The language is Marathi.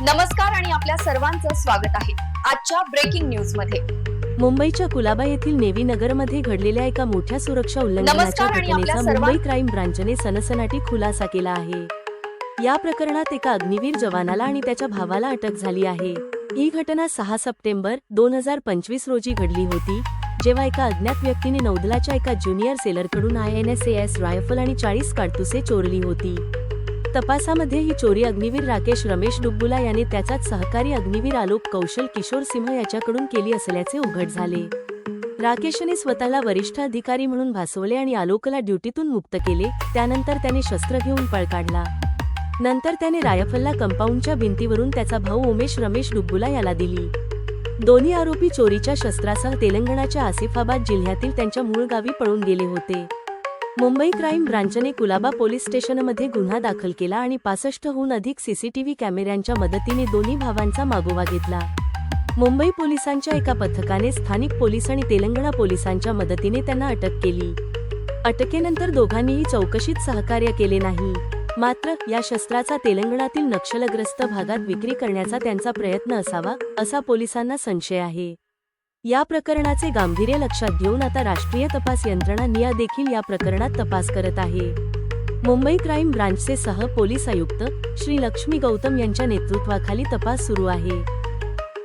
नमस्कार आणि आपल्या सर्वांचं स्वागत आहे आजच्या ब्रेकिंग न्यूजमध्ये. मुंबईच्या कुलाबा येथील नेवी नगरमध्ये घडलेल्या एका मोठ्या सुरक्षा उल्लंघनाच्या घटनेचा मुंबई क्राईम ब्रांचने सनसनाटी खुलासा केला आहे. या प्रकरणात एका अग्निवीर जवानाला आणि त्याच्या भावाला अटक झाली आहे. ही घटना सहा सप्टेंबर दोन हजार पंचवीस रोजी घडली होती जेव्हा एका अज्ञात व्यक्तीने नौदलाच्या एका junior सेलरकडून I N S S rifle आणि चाळीस काडतुसे चोरली होती. तपासामध्ये ही चोरी अग्निवीर राकेश रमेश डुब्बुला याने त्याचाच सहकारी अग्निवीर आलोक कौशल किशोर सिंह याच्याकडून केली असल्याचे उघड झाले. राकेशने स्वतःला वरिष्ठ अधिकारी म्हणून भासवले आणि आलोकला ड्युटीतून मुक्त केले. त्यानंतर त्याने शस्त्र घेऊन पळ काढला. नंतर त्याने रायफलला कंपाऊंडच्या भिंतीवरून त्याचा भाऊ उमेश रमेश डुब्बुला याला दिली. दोन्ही आरोपी चोरीच्या शस्त्रासह तेलंगणाच्या आसिफाबाद जिल्ह्यातील त्यांच्या मूळ गावी पळून गेले होते. मुंबई क्राईम ब्रांचने कुलाबा पोलीस स्टेशनमध्ये गुन्हा दाखल केला आणि पासष्टहून अधिक सीसीटीव्ही कॅमेऱ्यांच्या मदतीने दोन्ही भावांचा मागोवा घेतला. मुंबई पोलिसांच्या एका पथकाने स्थानिक पोलीस आणि तेलंगणा पोलिसांच्या मदतीने त्यांना अटक केली. अटकेनंतर दोघांनीही चौकशीत सहकार्य केले नाही. मात्र या शस्त्राचा तेलंगणातील नक्षलग्रस्त भागात विक्री करण्याचा त्यांचा प्रयत्न असावा असा पोलिसांना संशय आहे. या प्रकरणाचे गांभीर्य लक्षात घेऊन आता राष्ट्रीय तपास यंत्रणा निया देखील या प्रकरणात तपास करत आहे. मुंबई क्राईम ब्रांचचे सह पोलीस आयुक्त श्री लक्ष्मी गौतम यांच्या नेतृत्वाखाली तपास सुरू आहे.